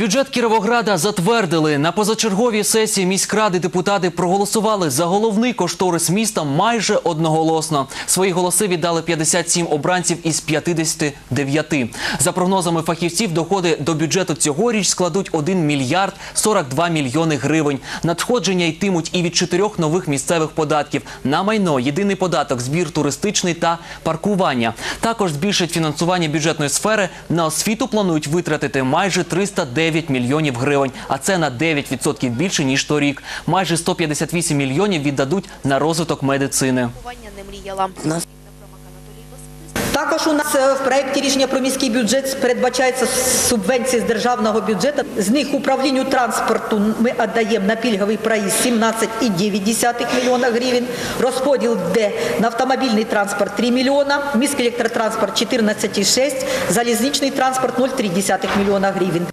Бюджет Кіровограда затвердили. На позачерговій сесії міськради депутати проголосували за головний кошторис міста майже одноголосно. Свої голоси віддали 57 обранців із 59. За прогнозами фахівців, доходи до бюджету цьогоріч складуть 1 мільярд 42 мільйони гривень. Надходження йтимуть і від чотирьох нових місцевих податків на майно, єдиний податок, збір туристичний та паркування. Також збільшать фінансування бюджетної сфери. На освіту планують витратити майже 309 мільйонів гривень, а це на 9% більше ніж торік. Майже 158 мільйонів віддадуть на розвиток медицини. не мріяла. Також у нас е, в проєкті рішення про міський бюджет передбачається субвенції з державного бюджету. З них управлінню транспорту ми віддаємо на пільговий проїзд 17,9 мільйона гривень. Розподіл йде на автомобільний транспорт 3 мільйона, міський електротранспорт 14,6, залізничний транспорт 0,3 мільйона гривень.